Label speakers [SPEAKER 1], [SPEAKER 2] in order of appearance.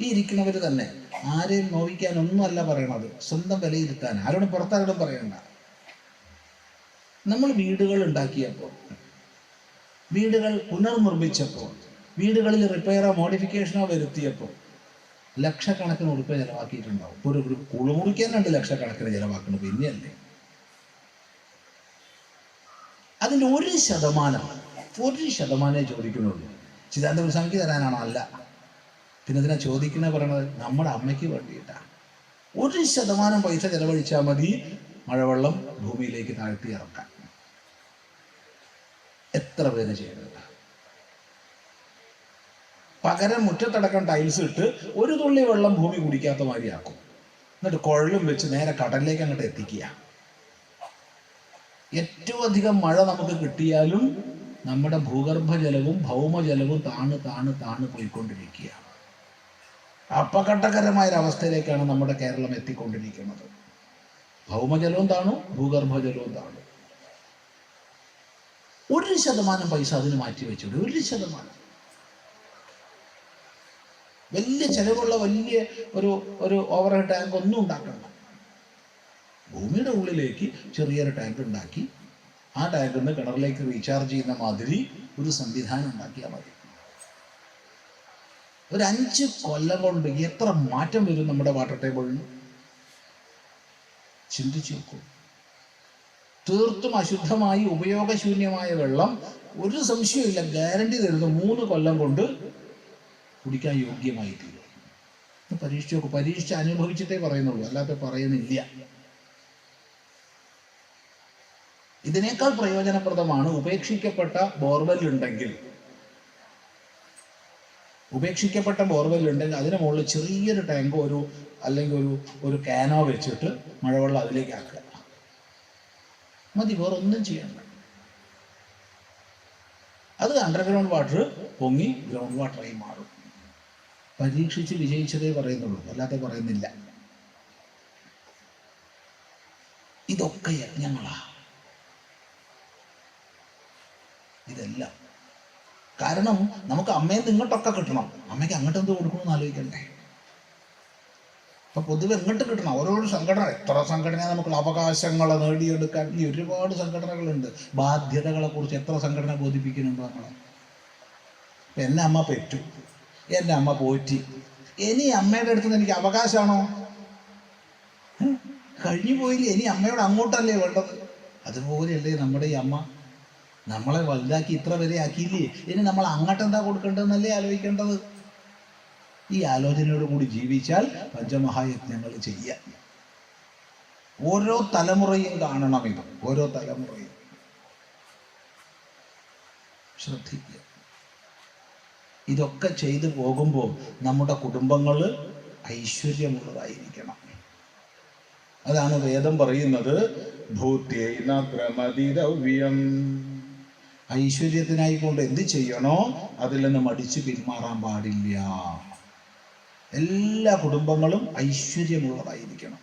[SPEAKER 1] ഈ ഇരിക്കുന്നവർ തന്നെ. ആരെയും നോവിക്കാൻ നോവിക്കാനൊന്നുമല്ല പറയണത്. സ്വന്തം വിലയിരുത്താൻ. ആരോടും പുറത്താരോടും പറയണ്ട. നമ്മൾ വീടുകൾ ഉണ്ടാക്കിയപ്പോൾ വീടുകൾ പുനർനിർമ്മിച്ചപ്പോൾ വീടുകളിൽ റിപ്പയറോ മോഡിഫിക്കേഷനോ വരുത്തിയപ്പോൾ ലക്ഷക്കണക്കിന് ഉറുപ്പ് ചിലവാക്കിയിട്ടുണ്ടാവും. ഒരു ഒരു കുളിമുറിക്കാൻ രണ്ട് ലക്ഷക്കണക്കിന് ചിലവാക്കുന്നത് പിന്നെയല്ലേ? അതിന്റെ ഒരു ശതമാനം ഒരു ശതമാനമേ ചോദിക്കുന്നുള്ളൂ. ചിദാനന്ദ സ്വാമിക്ക് തരാനാണോ? അല്ല. പിന്നെ ഇതിനെ ചോദിക്കുന്ന പറയണത്? നമ്മുടെ അമ്മയ്ക്ക് വേണ്ടിയിട്ടാണ് ഒരു ശതമാനം പൈസ ചെലവഴിച്ചാൽ മതി മഴവെള്ളം ഭൂമിയിലേക്ക് താഴ്ത്തി ഇറക്കാൻ. എത്ര പേര് ചെയ്യുന്നത് പകരം മുറ്റത്തടക്കം ടൈൽസ് ഇട്ട് ഒരു തുള്ളി വെള്ളം ഭൂമി കുടിക്കാത്ത മാതിരിയാക്കും. എന്നിട്ട് കുഴലും വെച്ച് നേരെ കടലിലേക്ക് അങ്ങോട്ട് എത്തിക്കുക. ഏറ്റവും അധികം മഴ നമുക്ക് കിട്ടിയാലും നമ്മുടെ ഭൂഗർഭജലവും ഭൗമജലവും താണ് താണ് താണ് പോയിക്കൊണ്ടിരിക്കുക അപകടകരമായ ഒരവസ്ഥയിലേക്കാണ് നമ്മുടെ കേരളം എത്തിക്കൊണ്ടിരിക്കുന്നത്. ഭൗമജലവും താണു ഭൂഗർഭജലവും താണു. ഒരു ശതമാനം പൈസ അതിന് മാറ്റി വെച്ചൂടെ? ഒരു ശതമാനം. വലിയ ചെലവുള്ള വലിയ ഒരു ഒരു ഓവർഹെഡ് ടാങ്ക് ഒന്നും ഉണ്ടാക്കണ്ട. ഭൂമിയുടെ ഉള്ളിലേക്ക് ചെറിയൊരു ടാങ്ക് ഉണ്ടാക്കി ആ ടാങ്കിൽ നിന്ന് കിണറിലേക്ക് റീചാർജ് ചെയ്യുന്ന മാതിരി ഒരു സംവിധാനം ഉണ്ടാക്കിയാൽ മതി. ഒരു അഞ്ച് കൊല്ലം കൊണ്ട് എത്ര മാറ്റം വരും നമ്മുടെ വാട്ടർ ടേബിളിന് ചിന്തിച്ചു നോക്കൂ. തീർത്തും അശുദ്ധമായി ഉപയോഗശൂന്യമായ വെള്ളം ഒരു സംശയമില്ല ഗ്യാരണ്ടി തരുന്നു. മൂന്ന് കൊല്ലം കൊണ്ട് കുടിക്കാൻ യോഗ്യമായി തീരും. പരീക്ഷിച്ച് നോക്കൂ. പരീക്ഷിച്ച് അനുഭവിച്ചിട്ടേ പറയുന്നുള്ളൂ. അല്ലാതെ പറയുന്നില്ല. ഇതിനേക്കാൾ പ്രയോജനപ്രദമാണ് ഉപേക്ഷിക്കപ്പെട്ട ബോർവെൽ ഉണ്ടെങ്കിൽ. ഉപേക്ഷിക്കപ്പെട്ട ബോർവെൽ ഉണ്ടെങ്കിൽ അതിന് മുകളിൽ ചെറിയൊരു ടാങ്ക് ഒരു അല്ലെങ്കിൽ ഒരു ഒരു കാനോ വെച്ചിട്ട് മഴവെള്ളം അതിലേക്ക് ആക്കുക. മതി വേറെ ഒന്നും ചെയ്യണ്ട. അത് അണ്ടർഗ്രൗണ്ട് വാട്ടർ പൊങ്ങി ഗ്രൗണ്ട് വാട്ടറായി മാറും. പരീക്ഷിച്ച് വിജയിച്ചതേ പറയുന്നുള്ളൂ അല്ലാതെ പറയുന്നില്ല. ഇതൊക്കെ യജ്ഞങ്ങളാ. ഇതെല്ലാം കാരണം നമുക്ക് അമ്മയിൽ നിന്ന് ഇങ്ങോട്ടൊക്കെ കിട്ടണം. അമ്മയ്ക്ക് അങ്ങോട്ട് എന്ത് കൊടുക്കണമെന്ന് ആലോചിക്കണ്ടേ? അപ്പൊ പൊതുവെ എങ്ങോട്ട് കിട്ടണം. ഓരോരോ സംഘടന എത്ര സംഘടന നമുക്ക് അവകാശങ്ങൾ നേടിയെടുക്കാൻ? ഈ ഒരുപാട് സംഘടനകളുണ്ട്. ബാധ്യതകളെ കുറിച്ച് എത്ര സംഘടന ബോധിപ്പിക്കുന്നുണ്ട് ഇപ്പൊ എന്നെ അമ്മ പെറ്റു. എന്നെ അമ്മ പോറ്റി. ഇനി അമ്മയുടെ അടുത്ത് എനിക്ക് അവകാശമാണോ? കഴിഞ്ഞു പോയില്ലേ? ഇനി അമ്മയോട് അങ്ങോട്ടല്ലേ വേണ്ടത്? അതുപോലെയല്ലേ നമ്മുടെ ഈ അമ്മ നമ്മളെ വലുതാക്കി ഇത്ര വരെ ആക്കിയില്ലേ? ഇനി നമ്മൾ അങ്ങോട്ട് എന്താ കൊടുക്കേണ്ടതെന്നല്ലേ ആലോചിക്കേണ്ടത്? ഈ ആലോചനയോട് കൂടി ജീവിച്ചാൽ പഞ്ചമഹായജ്ഞങ്ങൾ ചെയ്യാം. ഓരോ തലമുറയും കാണണം ഇത്. ഓരോ തലമുറയും. ശ്രദ്ധിക്കുക. ഇതൊക്കെ ചെയ്തു പോകുമ്പോൾ നമ്മുടെ കുടുംബങ്ങൾ ഐശ്വര്യമുള്ളതായിരിക്കണം. അതാണ് വേദം പറയുന്നത് ഭൂത്യേന പ്രമതിരവ്യം ഐശ്വര്യത്തിനായി കൊണ്ട് എന്ത് ചെയ്യണോ അതിൽ നിന്ന് മടിച്ച് പിന്മാറാൻ പാടില്ല. എല്ലാ കുടുംബങ്ങളും ഐശ്വര്യമുള്ളതായിരിക്കണം.